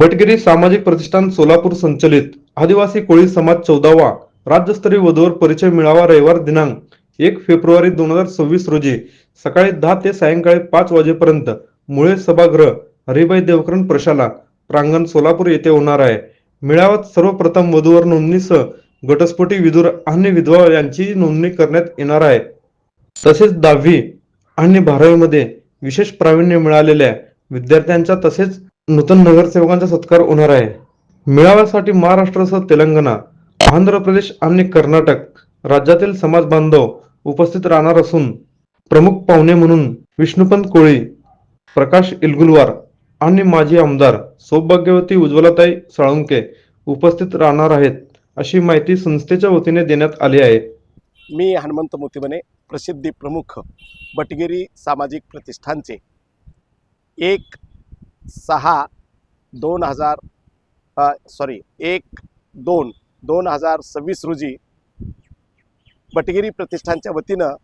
भटगिरी सामाजिक प्रतिष्ठान सोलापूर संचलित. आदिवासी कोळी समाज चौदावा. राज्यस्तरीय वधूवर परिचय मिळावा रविवार दिनांक एक फेब्रुवारी दोन हजार सव्वीस रोजी. सकाळी दहा ते सायंकाळी पाच वाजेपर्यंत मुळे सभागृह हरिभाई देवकरण प्रशाला प्रांगण सोलापूर येथे होणार आहे. मेळाव्यात सर्वप्रथम वधूवर नोंदणीसह घटस्फोटी विदुर आणि विधवा यांची नोंदणी करण्यात येणार आहे. तसेच दहावी आणि बारावीमध्ये विशेष प्रावीण्य मिळालेल्या विद्यार्थ्यांचा तसेच नूतन नगरसेवकांचा सत्कार होणार आहे. मेळाव्यासाठी महाराष्ट्रासह तेलंगणा आंध्र प्रदेश आणि कर्नाटक राज्यातील समाज बांधव उपस्थित राहणार असून प्रमुख पाहुणे म्हणून विष्णुपंत कोळी प्रकाश इलगुलवार आणि माजी आमदार सौभाग्यवती उज्ज्वलाताई साळुंके उपस्थित राहणार आहेत अशी माहिती संस्थेच्या वतीने देण्यात आली आहे. मी हनुमंत मोतीबने प्रसिद्धी प्रमुख बटगिरी सामाजिक प्रतिष्ठानचे एक सहा दोन हजार सॉरी एक दोन दोन हजार सव्वीस रोजी बटगिरी प्रतिष्ठानच्या वतीनं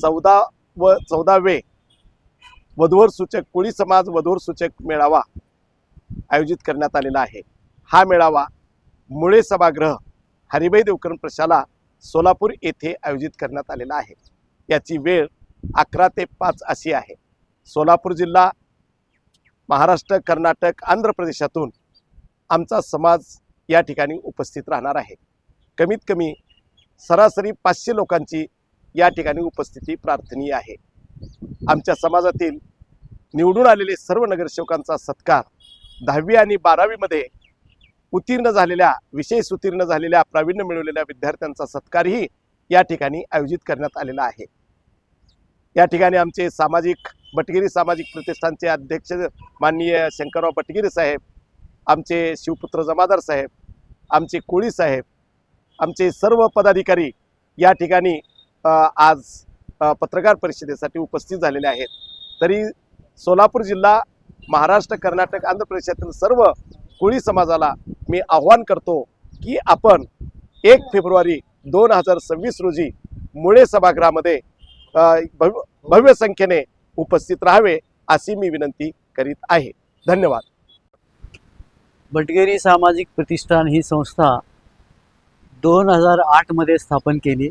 चौदा व चौदावे वधूवर सूचक कोळी समाज वधूवर सूचक मेळावा आयोजित करण्यात आलेला आहे. हा मेळावा मुळे सभागृह हरिभाई देवकरण प्रशाला सोलापूर येथे आयोजित करण्यात आलेला आहे. याची वेळ अकरा ते पाच अशी आहे. सोलापूर जिल्हा महाराष्ट्र कर्नाटक आंध्र प्रदेशातून आमचा समाज या ठिकाणी उपस्थित राहणार आहे. कमीत कमी सरासरी पाचशे लोकांची या ठिकाणी उपस्थिती प्रार्थनीय आहे. आमच्या समाजातील निवडून आलेले सर्व नगरसेवकांचा सत्कार दहावी आणि बारावीमध्ये उत्तीर्ण झालेल्या विशेष उत्तीर्ण झालेल्या प्रावीण्य मिळवलेल्या विद्यार्थ्यांचा सत्कारही या ठिकाणी आयोजित करण्यात आलेला आहे. या ठिकाणी आमचे सामाजिक बटगिरी सामाजिक प्रतिष्ठानचे अध्यक्ष माननीय शंकरराव बटगिरी साहेब आमचे शिवपुत्र जमादार साहेब आमचे कोळी साहेब आमचे सर्व पदाधिकारी या ठिकाणी आज पत्रकार परिषदेसाठी उपस्थित झालेले आहेत. तरी सोलापूर जिल्हा महाराष्ट्र कर्नाटक आंध्र प्रदेशातील सर्व कोळी समाजाला मी आव्हान करतो की आपण एक फेब्रुवारी दोन हजार सव्वीस रोजी मुळे सभागृहामध्ये भव्य संख्येने उपस्थित राहावे अशी मी विनंती करीत आहे. धन्यवाद. भटगेरी सामाजिक प्रतिष्ठान ही संस्था दोन हजार आठमध्ये स्थापन केली.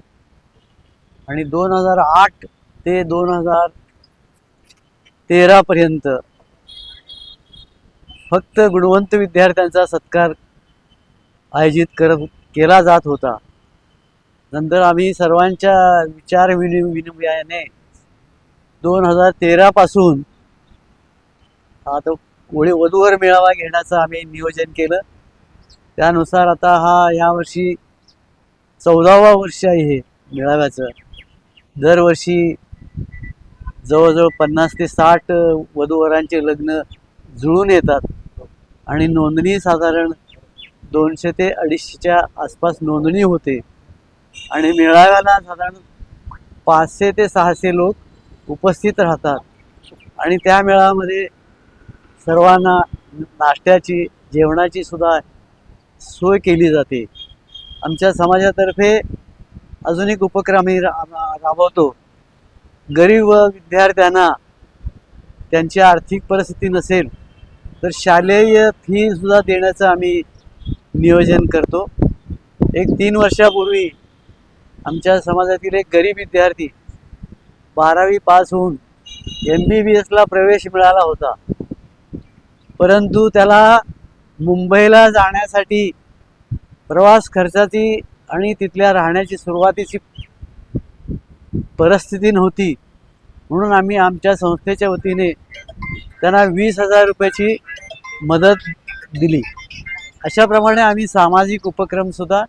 आणि दोन हजार आठ ते दोन हजार तेरापर्यंत फक्त गुणवंत विद्यार्थ्यांचा सत्कार आयोजित करत केला जात होता. नंतर आम्ही सर्वांच्या विचार विनि विनिमयाने दोन हजार तेरापासून आता कोळी वधूवर मेळावा घेण्याचं आम्ही नियोजन केलं. त्यानुसार आता हा यावर्षी चौदावा वर्ष आहे हे मेळाव्याचं. दरवर्षी जवळजवळ पन्नास ते साठ वधूवरांचे लग्न जुळून येतात आणि नोंदणी साधारण दोनशे ते अडीचशेच्या आसपास नोंदणी होते. आणि मेळाव्याला साधारण पाचशे ते सहाशे लोक उपस्थित राहतात. आणि त्या मेळाव्यामध्ये सर्वांना नाश्त्याची जेवणाची सुद्धा सोय केली जाते. आमच्या समाजातर्फे अजून एक उपक्रम आम्ही रा- राबवतो. गरीब विद्यार्थ्यांना त्यांची आर्थिक परिस्थिती नसेल तर शालेय फी सुद्धा देण्याचं आम्ही नियोजन करतो. एक तीन वर्षापूर्वी आमच्या समाजातील एक गरीब विद्यार्थी बारावी पास होऊन एम बी बी एसला प्रवेश मिळाला होता. परंतु त्याला मुंबईला जाण्यासाठी प्रवास खर्चाची आणि तिथल्या राहण्याची सुरुवातीची परिस्थिती नव्हती. म्हणून आम्ही आमच्या संस्थेच्या वतीने त्यांना वीस हजार रुपयाची मदत दिली. अशाप्रमाणे आम्ही सामाजिक उपक्रमसुद्धा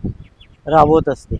राबवत असतो.